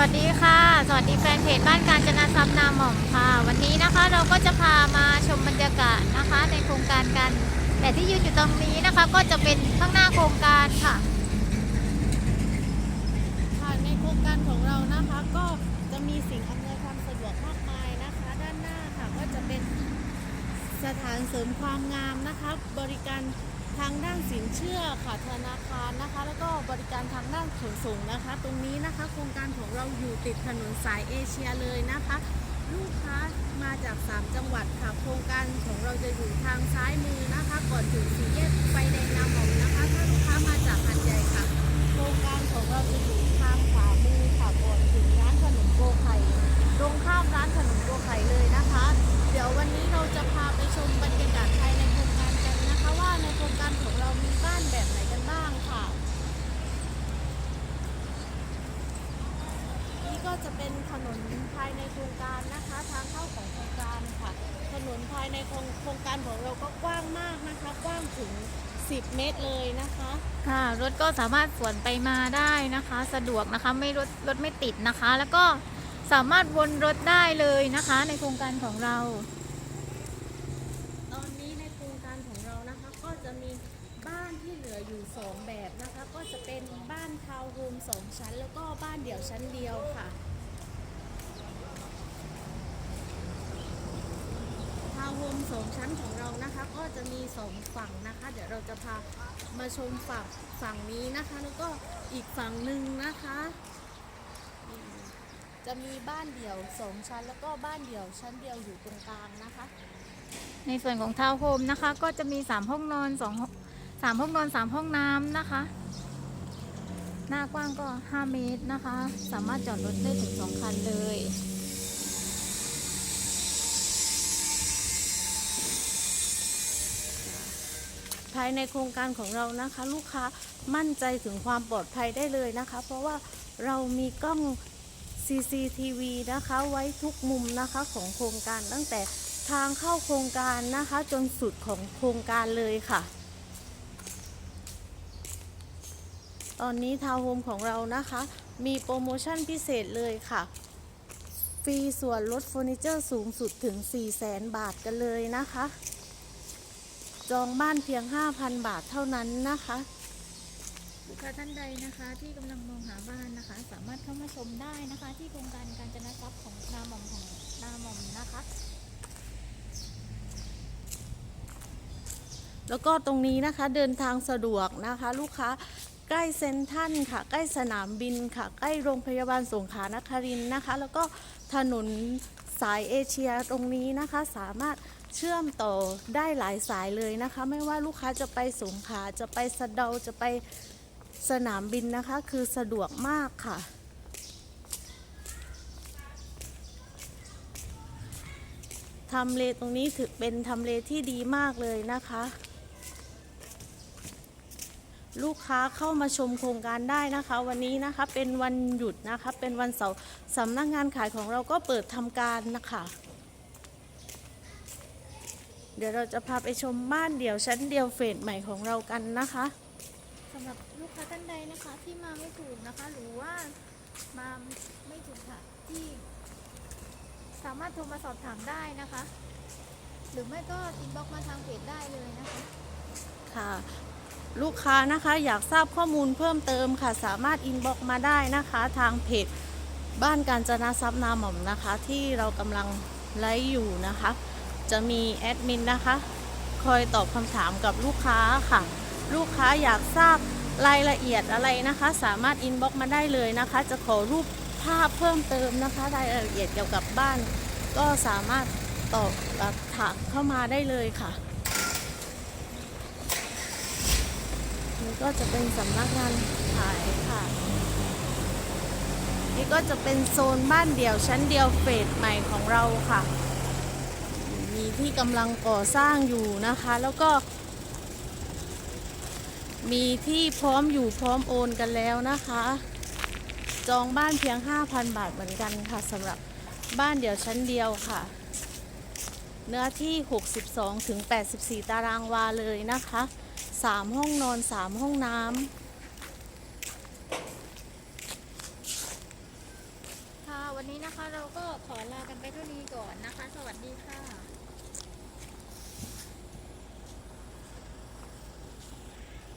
วัสดีค่ะ สวัสดีแฟนเพจบ้านการจนาทรัพย์นาหม่อมค่ะ วันนี้นะคะเราก็จะพามาชมบรรยากาศนะคะ ในโครงการกัน แต่ที่ยืนอยู่ตรงนี้นะคะ ก็จะเป็นข้างหน้าโครงการค่ะค่ะในโครงการของเรานะคะก็จะมีสิ่งอำนวยความสะดวกมากมายนะคะ ด้านหน้าค่ะก็จะเป็นสถานเสริมความงามนะคะ บริการ ทางด้านสินเชื่อค่ะธนาคารนะคะ แล้วก็บริการทางด้านขนส่งนะคะ ตรงนี้นะคะ โครงการของเราอยู่ติดถนนสายเอเชียเลยนะคะ ลูกค้ามาจาก 3 จังหวัดค่ะ โครงการของเราจะอยู่ทางซ้ายมือนะคะ ก่อนถึงสี่แยกไฟแดงนาหม่อมนะคะ ถ้าลูกค้ามาจากหัดใหญ่ค่ะ โครงการของเราจะอยู่ทางขวามือค่ะก่อนถึงร้านขนมโกไข่ตรงข้ามร้านขนมโกไข่เลยนะคะ เดี๋ยววันนี้เราจะพาไปชมบรรยากาศ ครงการของเรามีบ้านแบบไหนกันบ้างค่ะ นี่ก็จะเป็นถนนภายในโครงการนะคะ ทางเข้าของโครงการค่ะ ถนนภายในโครงโครงการของเราก็กว้างมากนะคะ กว้างถึง 10 เมตรเลยนะคะ ค่ะ รถก็สามารถสวนไปมาได้นะคะ สะดวกนะคะไม่รถรถไม่ติดนะคะ แล้วก็สามารถวนรถได้เลยนะคะ ในโครงการของเรา ตอนนี้ในโครงการของเรานะคะ ก็จะมีบ้านที่เหลื อยู่ 2 แบบนะคะ ก็จะเป็นบ้านทาวน์โฮม2ชั้น แล้วก็บ้านเดี่ยวชั้นเดียวค่ะทาวน์โฮม2ชั้นของเรานะคะ ก็จะมี 2 ฝั่งนะคะ เดี๋ยวเราจะพามาชมฝั่งฝั่งนี้นะคะ แล้วก็อีกฝั่งหนึ่งนะคะ จะมีบ้านเดี่ยว2ชั้น แล้วก็บ้านเดี่ยวชั้นเดียวอยู่ตรงกลางนะคะในส่วนของทาวน์โฮมนะคะก็จะมี 3 ห้องนอน2ห้อง สามห้องนอน3ห้องน้ำนะคะ หน้ากว้างก็ 5 เมตรนะคะ สามารถจอดรถได้ถึง2คันเลยภายในโครงการของเรานะคะ ลูกค้ามั่นใจถึงความปลอดภัยได้เลยนะคะ เพราะว่าเรามีกล้อง CCTV นะคะไว้ทุกมุมนะคะของโครงการตั้งแต่ทางเข้าโครงการนะคะ จนสุดของโครงการเลยค่ะ ตอนนี้ทาวน์โฮมของเรานะคะ มีโปรโมชั่นพิเศษเลยค่ะ ฟรีส่วนลดเฟอร์นิเจอร์สูงสุดถึง 400,000 บาทกันเลยนะคะ จองบ้านเพียง 5,000 บาทเท่านั้นนะคะ ลูกค้าท่านใดนะคะ ที่กำลังมองหาบ้านนะคะ สามารถเข้ามาชมได้นะคะ ที่โครงการการจนทรัพย์ของนาหม่อมของนาหม่อมนะคะ แล้วก็ตรงนี้นะคะเดินทางสะดวกนะคะ ลูกค้า ใกล้เซ็นทัลค่ะ ใกล้สนามบินค่ะ ใกล้โรงพยาบาลสงขลานครินนะคะ แล้วก็ถนนสายเอเชียตรงนี้นะคะ สามารถเชื่อมต่อได้หลายสายเลยนะคะ ไม่ว่าลูกค้าจะไปสงขลาจะไปสะเดาจะไปสนามบินนะคะ คือสะดวกมากค่ะทำเลตรงนี้ถือเป็นทำเลที่ดีมากเลยนะคะ ลูกค้าเข้ามาชมโครงการได้นะคะ วันนี้นะคะเป็นวันหยุดนะคะเป็นวันเสาร์สำนักงานขายของเราก็เปิดทำการนะคะ เดี๋ยวเราจะพาไปชมบ้านเดี่ยวชั้นเดียวเฟสใหม่ของเรากันนะคะสำหรับลูกค้าท่านใดนะคะที่มาไม่ถูกนะคะ หรือว่ามาไม่ถูกค่ะที่ สามารถโทรมาสอบถามได้นะคะ หรือไม่ก็อินบ็อกมาทางเพจได้เลยนะคะค่ะ ลูกค้านะคะอยากทราบข้อมูลเพิ่มเติมค่ะ สามารถอินบ็อกมาได้นะคะ ทางเพจบ้านการจนาทรัพย์นาหม่อมนะคะ ที่เรากำลังไลฟ์อยู่นะคะ จะมีแอดมินนะคะ คอยตอบคำถามกับลูกค้าค่ะ ลูกค้าอยากทราบรายละเอียดอะไรนะคะ สามารถอินบ็อกมาได้เลยนะคะ จะขอรูปภาพเพิ่มเติมนะคะ รายละเอียดเกี่ยวกับบ้าน ก็สามารถตอบแบบถามเข้ามาได้เลยค่ะ นี่ก็จะเป็นสำนักงานขายค่ะ นี่ก็จะเป็นโซนบ้านเดี่ยวชั้นเดียวเฟสใหม่ของเราค่ะ มีที่กำลังก่อสร้างอยู่นะคะ แล้วก็ มีที่พร้อมอยู่พร้อมโอนกันแล้วนะคะ จองบ้านเพียง 5,000 บาทเหมือนกันค่ะสำหรับบ้านเดี่ยวชั้นเดียวค่ะเนื้อที่ 62 ถึง 84 ตารางวาเลยนะคะ สามห้องนอนสามห้องน้ำค่ะวันนี้นะคะเราก็ขอลากันไปเท่านี้ก่อนนะคะ สวัสดีค่ะ